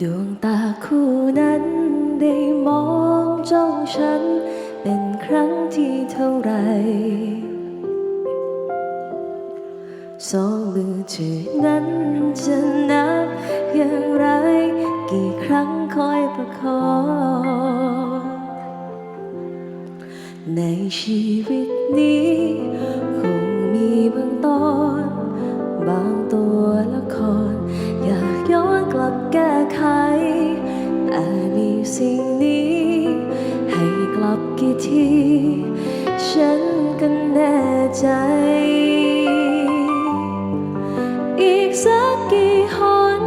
ดวงตาคู่นั้นได้มองจ้องฉัน เป็นครั้งที่เท่าไร สองมือถือนั้นจะนับอย่างไร กี่ครั้งคอยประคองในชีวิตนี้ คงมีบางตอนบาง ที ฉันก็แน่ใจ อีกสักกี่หน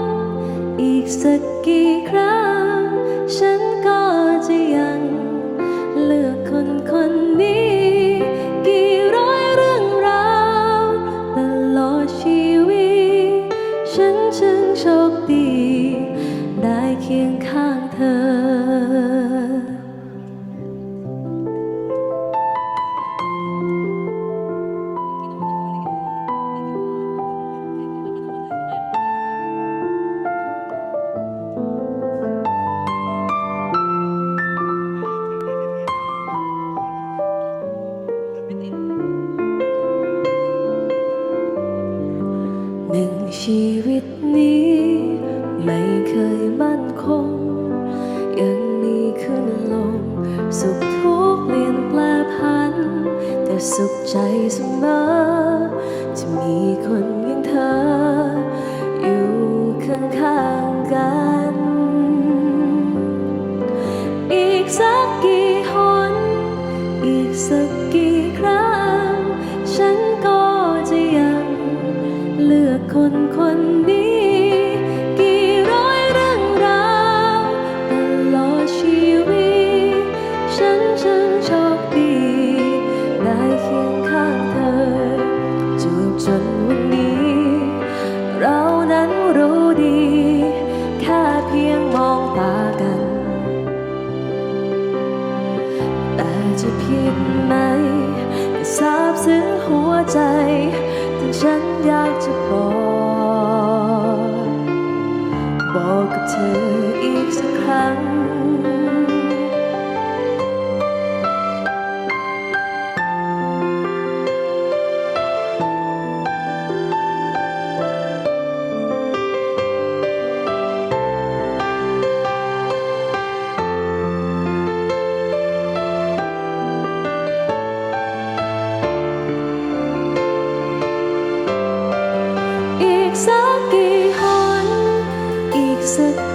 อีกสักกี่ครั้ง ฉัน ชีวิตนี้ ไม่เคยมั่นคง ยังมีขึ้นลง สุขทุกข์เปลี่ยนแปลพัน แต่สุขใจเสมอ จะมีคนอย่างเธอ อยู่ข้างๆ จะผิดไหมแต่ซาบซึ้งหัวใจจนฉันอยากจะบอก บอกกับเธออีกสักครั้ง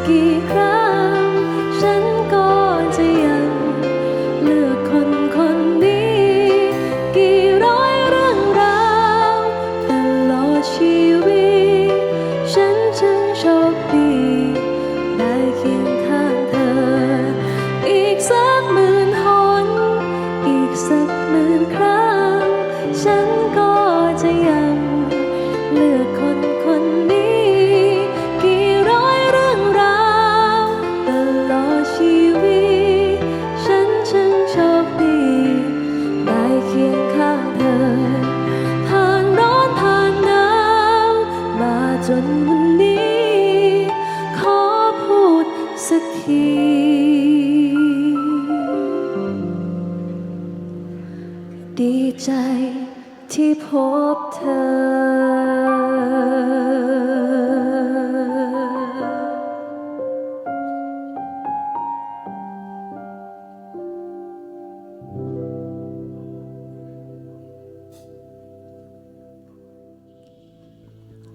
อี กที ดีใจที่พบเธอ